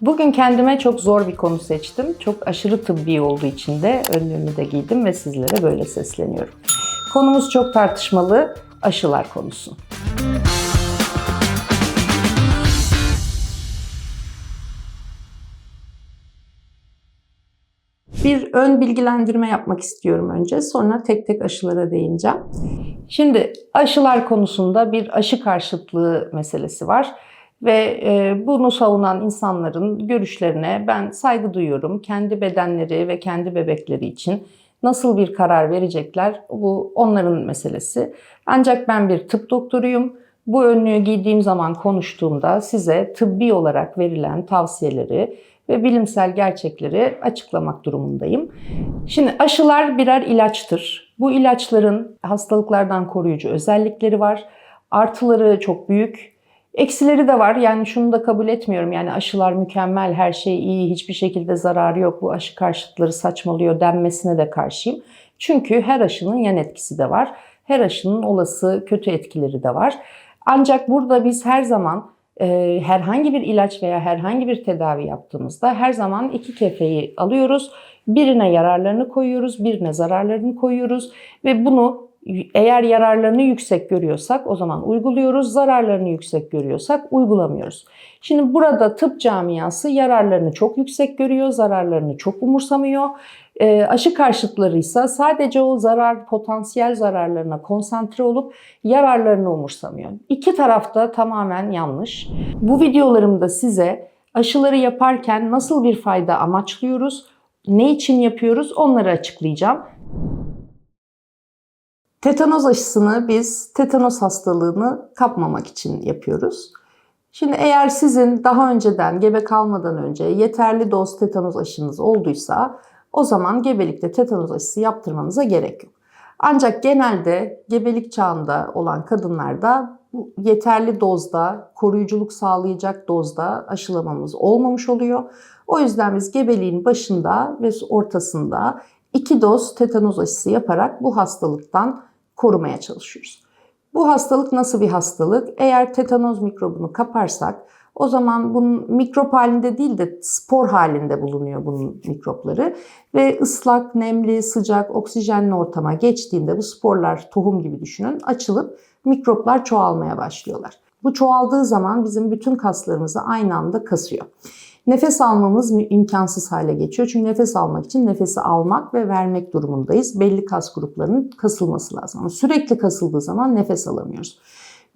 Bugün kendime çok zor bir konu seçtim. Çok aşırı tıbbi olduğu için de önlüğümü de giydim ve sizlere böyle sesleniyorum. Konumuz çok tartışmalı, aşılar konusu. Bir ön bilgilendirme yapmak istiyorum önce. Sonra tek tek aşılara değineceğim. Şimdi aşılar konusunda bir aşı karşıtlığı meselesi var. Ve e, bunu savunan insanların görüşlerine ben saygı duyuyorum. Kendi bedenleri ve kendi bebekleri için nasıl bir karar verecekler bu onların meselesi. Ancak ben bir tıp doktoruyum. Bu önlüğü giydiğim zaman konuştuğumda size tıbbi olarak verilen tavsiyeleri ve bilimsel gerçekleri açıklamak durumundayım. Şimdi aşılar birer ilaçtır. Bu ilaçların hastalıklardan koruyucu özellikleri var. Artıları çok büyük. Eksileri de var. Yani şunu da kabul etmiyorum. Yani aşılar mükemmel, her şey iyi, hiçbir şekilde zararı yok. Bu aşı karşıtları saçmalıyor denmesine de karşıyım. Çünkü her aşının yan etkisi de var. Her aşının olası kötü etkileri de var. Ancak burada biz her zaman e, herhangi bir ilaç veya herhangi bir tedavi yaptığımızda her zaman iki kefeyi alıyoruz. Birine yararlarını koyuyoruz, birine zararlarını koyuyoruz ve bunu eğer yararlarını yüksek görüyorsak o zaman uyguluyoruz, zararlarını yüksek görüyorsak uygulamıyoruz. Şimdi burada tıp camiası yararlarını çok yüksek görüyor, zararlarını çok umursamıyor. E, aşı karşıtları ise sadece o zarar, potansiyel zararlarına konsantre olup yararlarını umursamıyor. İki tarafta tamamen yanlış. Bu videolarımda size aşıları yaparken nasıl bir fayda amaçlıyoruz, ne için yapıyoruz onları açıklayacağım. Tetanoz aşısını biz tetanoz hastalığını kapmamak için yapıyoruz. Şimdi eğer sizin daha önceden gebe kalmadan önce yeterli doz tetanoz aşınız olduysa o zaman gebelikte tetanoz aşısı yaptırmanıza gerek yok. Ancak genelde gebelik çağında olan kadınlarda yeterli dozda, koruyuculuk sağlayacak dozda aşılamamız olmamış oluyor. O yüzden biz gebeliğin başında ve ortasında iki doz tetanoz aşısı yaparak bu hastalıktan korumaya çalışıyoruz. Bu hastalık nasıl bir hastalık? Eğer tetanoz mikrobunu kaparsak o zaman bunun mikrop halinde değil de spor halinde bulunuyor bunun mikropları ve ıslak, nemli, sıcak, oksijenli ortama geçtiğinde bu sporlar tohum gibi düşünün açılıp mikroplar çoğalmaya başlıyorlar. Bu çoğaldığı zaman bizim bütün kaslarımızı aynı anda kasıyor. Nefes almamız imkansız hale geçiyor. Çünkü nefes almak için nefesi almak ve vermek durumundayız. Belli kas gruplarının kasılması lazım. Ama sürekli kasıldığı zaman nefes alamıyoruz.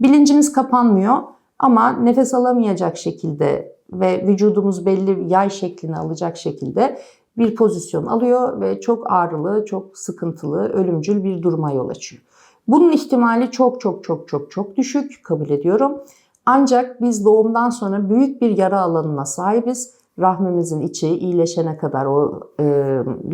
Bilincimiz kapanmıyor ama nefes alamayacak şekilde ve vücudumuz belli yay şeklini alacak şekilde bir pozisyon alıyor ve çok ağrılı, çok sıkıntılı, ölümcül bir duruma yol açıyor. Bunun ihtimali çok çok çok çok çok düşük kabul ediyorum. Ancak biz doğumdan sonra büyük bir yara alanına sahibiz. Rahmimizin içi iyileşene kadar o e,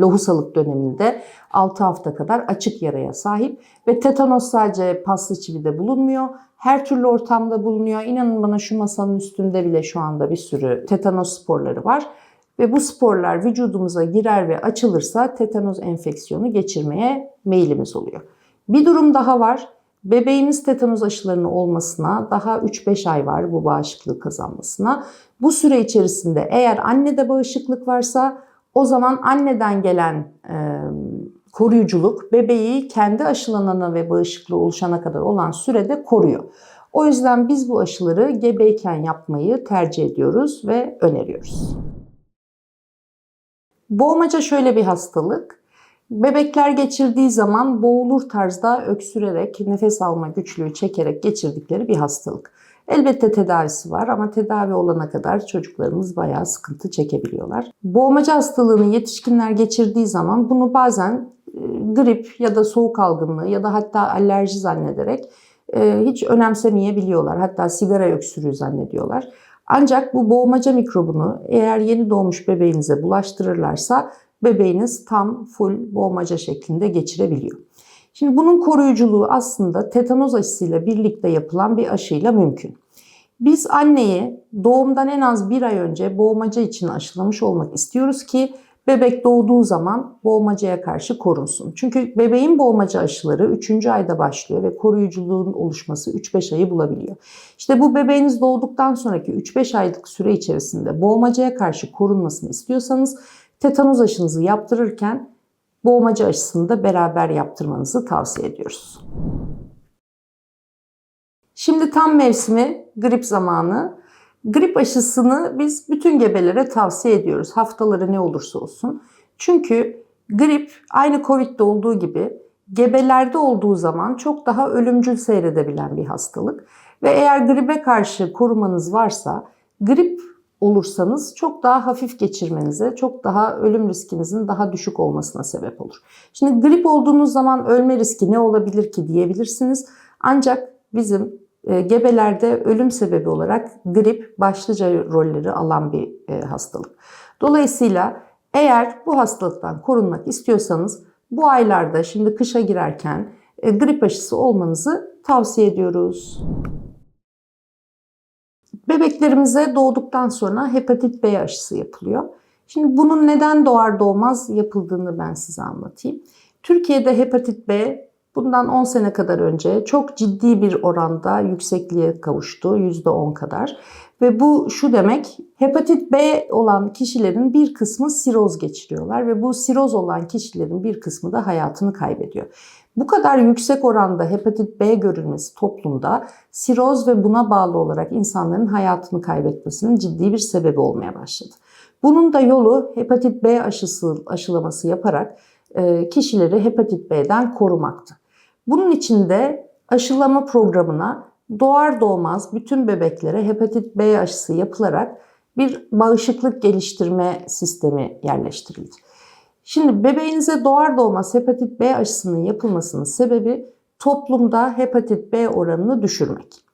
lohusalık döneminde 6 hafta kadar açık yaraya sahip. Ve tetanos sadece paslı çivide bulunmuyor. Her türlü ortamda bulunuyor. İnanın bana şu masanın üstünde bile şu anda bir sürü tetanos sporları var. Ve bu sporlar vücudumuza girer ve açılırsa tetanoz enfeksiyonu geçirmeye meyilimiz oluyor. Bir durum daha var. Bebeğimiz tetanoz aşılarının olmasına daha 3-5 ay var bu bağışıklığı kazanmasına. Bu süre içerisinde eğer annede bağışıklık varsa o zaman anneden gelen e, koruyuculuk bebeği kendi aşılanana ve bağışıklığı oluşana kadar olan sürede koruyor. O yüzden biz bu aşıları gebeyken yapmayı tercih ediyoruz ve öneriyoruz. Boğmaca şöyle bir hastalık. Bebekler geçirdiği zaman boğulur tarzda öksürerek, nefes alma güçlüğü çekerek geçirdikleri bir hastalık. Elbette tedavisi var ama tedavi olana kadar çocuklarımız bayağı sıkıntı çekebiliyorlar. Boğmaca hastalığını yetişkinler geçirdiği zaman bunu bazen e, grip ya da soğuk algınlığı ya da hatta alerji zannederek e, hiç önemsemeyebiliyorlar. Hatta sigara öksürüğü zannediyorlar. Ancak bu boğmaca mikrobunu eğer yeni doğmuş bebeğinize bulaştırırlarsa bebeğiniz tam full boğmaca şeklinde geçirebiliyor. Şimdi bunun koruyuculuğu aslında tetanoz aşısıyla birlikte yapılan bir aşıyla mümkün. Biz anneyi doğumdan en az bir ay önce boğmaca için aşılamış olmak istiyoruz ki bebek doğduğu zaman boğmacaya karşı korunsun. Çünkü bebeğin boğmaca aşıları 3. ayda başlıyor ve koruyuculuğun oluşması 3-5 ayı bulabiliyor. İşte bu bebeğiniz doğduktan sonraki 3-5 aylık süre içerisinde boğmacaya karşı korunmasını istiyorsanız tetanoz aşınızı yaptırırken boğmaca aşısını da beraber yaptırmanızı tavsiye ediyoruz. Şimdi tam mevsimi grip zamanı. Grip aşısını biz bütün gebelere tavsiye ediyoruz. Haftaları ne olursa olsun. Çünkü grip aynı Covid'de olduğu gibi gebelerde olduğu zaman çok daha ölümcül seyredebilen bir hastalık. Ve eğer gribe karşı korumanız varsa grip olursanız çok daha hafif geçirmenize, çok daha ölüm riskinizin daha düşük olmasına sebep olur. Şimdi grip olduğunuz zaman ölme riski ne olabilir ki diyebilirsiniz. Ancak bizim e, gebelerde ölüm sebebi olarak grip başlıca rolleri alan bir e, hastalık. Dolayısıyla eğer bu hastalıktan korunmak istiyorsanız bu aylarda şimdi kışa girerken e, grip aşısı olmanızı tavsiye ediyoruz. Bebeklerimize doğduktan sonra hepatit B aşısı yapılıyor. Şimdi bunun neden doğar doğmaz yapıldığını ben size anlatayım. Türkiye'de hepatit B bundan 10 sene kadar önce çok ciddi bir oranda yüksekliğe kavuştu. %10 kadar. Ve bu şu demek, hepatit B olan kişilerin bir kısmı siroz geçiriyorlar ve bu siroz olan kişilerin bir kısmı da hayatını kaybediyor. Bu kadar yüksek oranda hepatit B görülmesi toplumda siroz ve buna bağlı olarak insanların hayatını kaybetmesinin ciddi bir sebebi olmaya başladı. Bunun da yolu hepatit B aşısı aşılaması yaparak e, kişileri hepatit B'den korumaktı. Bunun için de aşılama programına doğar doğmaz bütün bebeklere hepatit B aşısı yapılarak bir bağışıklık geliştirme sistemi yerleştirildi. Şimdi bebeğinize doğar doğmaz hepatit B aşısının yapılmasının sebebi toplumda hepatit B oranını düşürmek.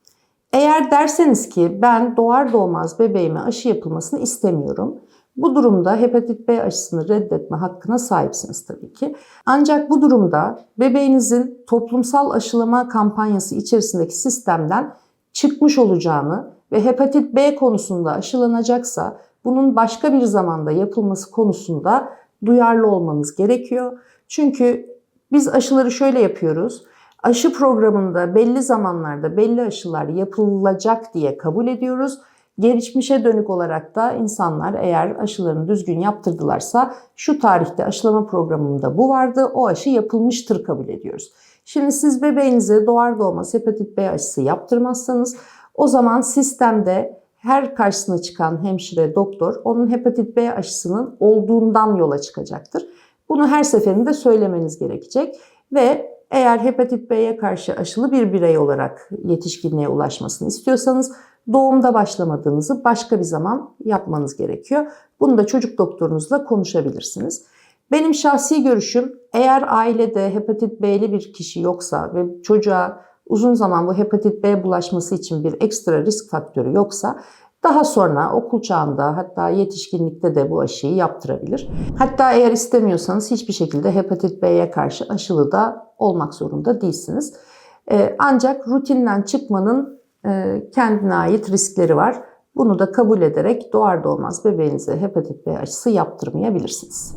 Eğer derseniz ki ben doğar doğmaz bebeğime aşı yapılmasını istemiyorum. Bu durumda hepatit B aşısını reddetme hakkına sahipsiniz tabii ki. Ancak bu durumda bebeğinizin toplumsal aşılama kampanyası içerisindeki sistemden çıkmış olacağını ve hepatit B konusunda aşılanacaksa bunun başka bir zamanda yapılması konusunda duyarlı olmanız gerekiyor. Çünkü biz aşıları şöyle yapıyoruz. Aşı programında belli zamanlarda belli aşılar yapılacak diye kabul ediyoruz. Gelişmişe dönük olarak da insanlar eğer aşılarını düzgün yaptırdılarsa şu tarihte aşılama programında bu vardı, o aşı yapılmıştır kabul ediyoruz. Şimdi siz bebeğinize doğar doğmaz hepatit B aşısı yaptırmazsanız o zaman sistemde her karşısına çıkan hemşire, doktor onun hepatit B aşısının olduğundan yola çıkacaktır. Bunu her seferinde söylemeniz gerekecek ve eğer hepatit B'ye karşı aşılı bir birey olarak yetişkinliğe ulaşmasını istiyorsanız doğumda başlamadığınızı başka bir zaman yapmanız gerekiyor. Bunu da çocuk doktorunuzla konuşabilirsiniz. Benim şahsi görüşüm eğer ailede hepatit B'li bir kişi yoksa ve çocuğa uzun zaman bu hepatit B bulaşması için bir ekstra risk faktörü yoksa daha sonra okul çağında hatta yetişkinlikte de bu aşıyı yaptırabilir. Hatta eğer istemiyorsanız hiçbir şekilde hepatit B'ye karşı aşılı da olmak zorunda değilsiniz. Ee, ancak rutinden çıkmanın e, kendine ait riskleri var. Bunu da kabul ederek doğar doğmaz bebeğinize hepatit B aşısı yaptırmayabilirsiniz.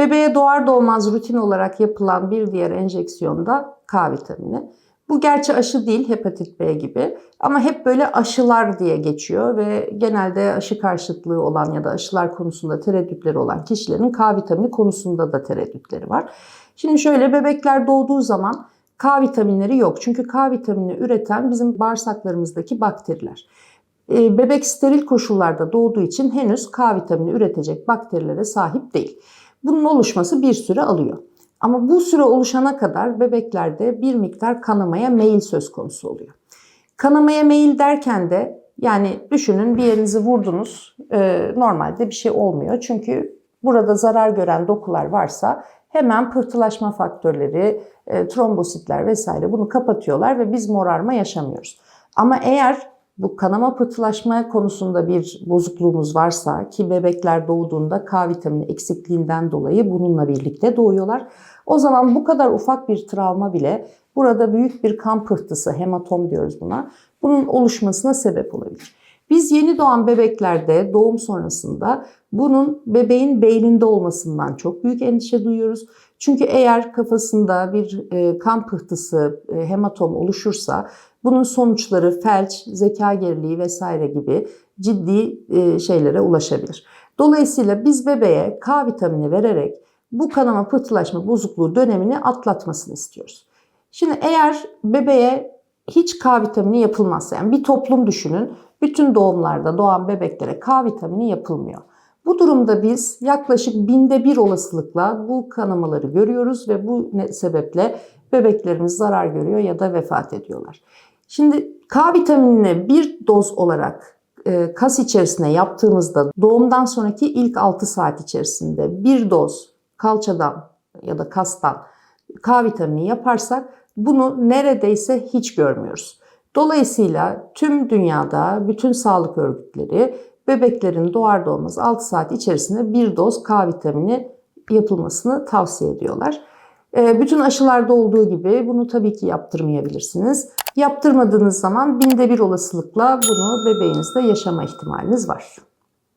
Bebeğe doğar doğmaz rutin olarak yapılan bir diğer enjeksiyon da K vitamini. Bu gerçi aşı değil hepatit B gibi ama hep böyle aşılar diye geçiyor ve genelde aşı karşıtlığı olan ya da aşılar konusunda tereddütleri olan kişilerin K vitamini konusunda da tereddütleri var. Şimdi şöyle bebekler doğduğu zaman K vitaminleri yok. Çünkü K vitamini üreten bizim bağırsaklarımızdaki bakteriler. Ee, bebek steril koşullarda doğduğu için henüz K vitamini üretecek bakterilere sahip değil. Bunun oluşması bir süre alıyor. Ama bu süre oluşana kadar bebeklerde bir miktar kanamaya meyil söz konusu oluyor. Kanamaya meyil derken de yani düşünün bir yerinizi vurdunuz e, normalde bir şey olmuyor. Çünkü burada zarar gören dokular varsa hemen pıhtılaşma faktörleri, e, trombositler vesaire bunu kapatıyorlar ve biz morarma yaşamıyoruz. Ama eğer bu kanama pıhtılaşma konusunda bir bozukluğumuz varsa ki bebekler doğduğunda K vitamini eksikliğinden dolayı bununla birlikte doğuyorlar. O zaman bu kadar ufak bir travma bile burada büyük bir kan pıhtısı, hematom diyoruz buna, bunun oluşmasına sebep olabilir. Biz yeni doğan bebeklerde doğum sonrasında bunun bebeğin beyninde olmasından çok büyük endişe duyuyoruz. Çünkü eğer kafasında bir e, kan pıhtısı, e, hematom oluşursa bunun sonuçları felç, zeka geriliği vesaire gibi ciddi e, şeylere ulaşabilir. Dolayısıyla biz bebeğe K vitamini vererek bu kanama pıhtılaşma bozukluğu dönemini atlatmasını istiyoruz. Şimdi eğer bebeğe hiç K vitamini yapılmazsa yani bir toplum düşünün bütün doğumlarda doğan bebeklere K vitamini yapılmıyor. Bu durumda biz yaklaşık binde bir olasılıkla bu kanamaları görüyoruz ve bu sebeple bebeklerimiz zarar görüyor ya da vefat ediyorlar. Şimdi K vitaminini bir doz olarak e, kas içerisine yaptığımızda doğumdan sonraki ilk 6 saat içerisinde bir doz kalçadan ya da kastan K vitamini yaparsak bunu neredeyse hiç görmüyoruz. Dolayısıyla tüm dünyada bütün sağlık örgütleri bebeklerin doğar doğmaz 6 saat içerisinde bir doz K vitamini yapılmasını tavsiye ediyorlar. Ee, Bütün aşılarda olduğu gibi bunu tabii ki yaptırmayabilirsiniz. Yaptırmadığınız zaman binde bir olasılıkla bunu bebeğinizde yaşama ihtimaliniz var.